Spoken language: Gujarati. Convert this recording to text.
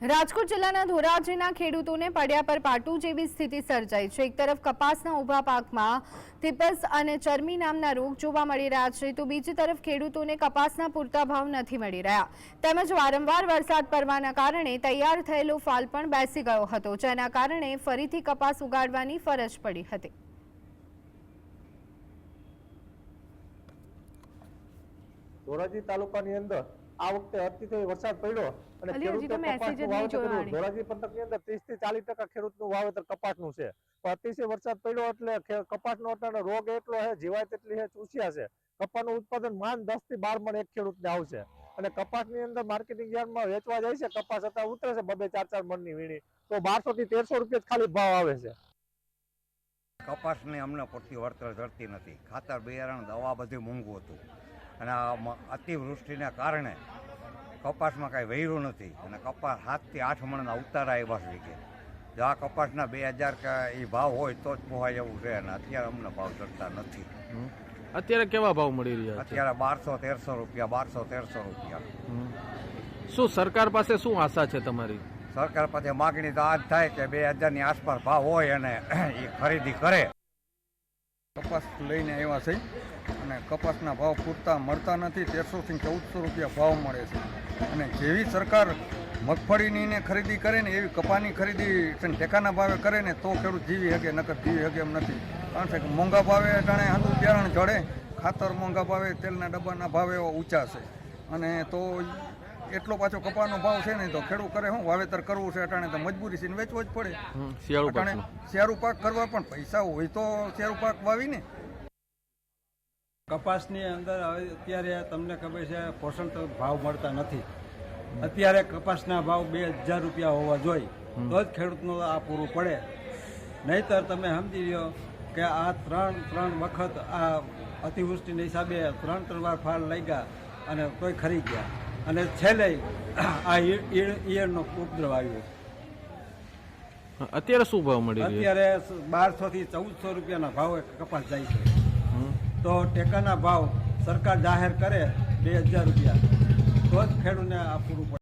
રાજકોટ જિલ્લાના ધોરાજીના ખેડૂતોને પડ્યા પર પાટું જેવી સ્થિતિ સર્જાઈ છે. એક તરફ કપાસના ઊભા પાકમાં થીપસ અને ચરમી નામના રોગ જોવા મળી રહ્યા છે તો બીજી તરફ ખેડૂતોને કપાસના પૂરતા ભાવ નથી મળી રહ્યા. તેમજ વારંવાર વરસાદ પડવાના કારણે તૈયાર થયેલો ફાલ પણ બેસી ગયો હતો, જેના કારણે ફરીથી કપાસ ઉગાડવાની ફરજ પડી હતી. ધોરાજી તાલુકાની અંદર આ વખતે અતિશય વરસાદ પડ્યો અને ખેડૂતો કપાસનું વાવેતર કર્યું. ધોરાજી પંથકની અંદર 30 થી ચાલીસ ટકા ખેડૂતનું વાવેતર કપાસનું છે. પણ અતિશય વરસાદ પડ્યો એટલે કપાસનો અત્યારે રોગ એટલો છે જીવાય તેટલી છે ચૂસ્યા છે. કપાસનું ઉત્પાદન માન દસથી બાર મણ એક ખેડૂતને આવશે. અને કપાસની અંદર માર્કેટિંગ યાર્ડમાં વેચવા જાય છે કપાસ અત્યારે ઉતરે છે બબે ચાર ચાર મણની વીણી. તો બારસો થી તેરસો રૂપિયા ખાલી ભાવ આવે છે. કપાસની અમને પૂરતી વળતર જડતી નથી. ખાતર બિયારણ દવા બધું મોંઘું હતું. અને આ અતિવૃષ્ટિના કારણે કપાસમાં કાંઈ વહેર્યું નથી. અને કપાસ સાતથી આઠ મણના ઉતારા આવ્યા છે વીઘે. જો આ કપાસના બે હજાર કે એ ભાવ હોય તો જ પોહાય એવું છે અને અત્યારે અમને ભાવ ચડતા નથી. અત્યારે કેવા ભાવ મળી રહ્યા અત્યારે બારસો તેરસો રૂપિયા બારસો તેરસો રૂપિયા. શું સરકાર પાસે શું આશા છે તમારી? સરકાર પાસે માગણી તો આ જ થાય કે બે હજારની આસપાસ ભાવ હોય અને એ ખરીદી કરે. કપાસ લઈને આવ્યા છે. અને કપાસના ભાવ પૂરતા મળતા નથી તેરસોથી ચૌદસો રૂપિયા ભાવ મળે છે. અને જેવી સરકાર મગફળીની ને ખરીદી કરે ને એવી કપાની ખરીદી ટેકાના ભાવે કરે ને તો ખેડૂત જીવી શકે નકર જીવી શકે એમ નથી. કારણ કે મોંઘા ભાવે જાણે હાંડું બિયારણ જડે ખાતર મોંઘા ભાવે તેલના ડબ્બાના ભાવે ઊંચા છે. અને તો એટલો પાછો કપાનો ભાવ છે ને તો ખેડૂત કરે શું? વાવેતર કરવું છે અટાણે તો મજબૂરી છે વેચવો જ પડે. શિયાળુ શિયાળુ પાક કરવા પણ પૈસા હોય તો શિયાળુ પાક વાવી ને કપાસની અંદર હવે અત્યારે તમને ખબર છે પોષણ તો ભાવ મળતા નથી. અત્યારે કપાસના ભાવ બે હજાર રૂપિયા હોવા જોઈએ. તો જ ખેડૂતનો આ પૂરું પડે. નહીતર તમે સમજી લો કે આ ત્રણ ત્રણ વખત આ અતિવૃષ્ટિના હિસાબે ત્રણ ત્રણ વાર ફાળ લઈ ગયા અને કોઈ ખરી ગયા. અને છેલ્લે આ ઈયળ- ઈયળ- ઈયળનો ઉપદ્રવ આવ્યો. અત્યારે શું ભાવ મળ્યો અત્યારે બારસો થી ચૌદસો રૂપિયાના ભાવે કપાસ જાય છે. તો ટેકાના ભાવ સરકાર જાહેર કરે બે હજાર રૂપિયા. તો જ ખેડૂતને આ પૂરું પડે.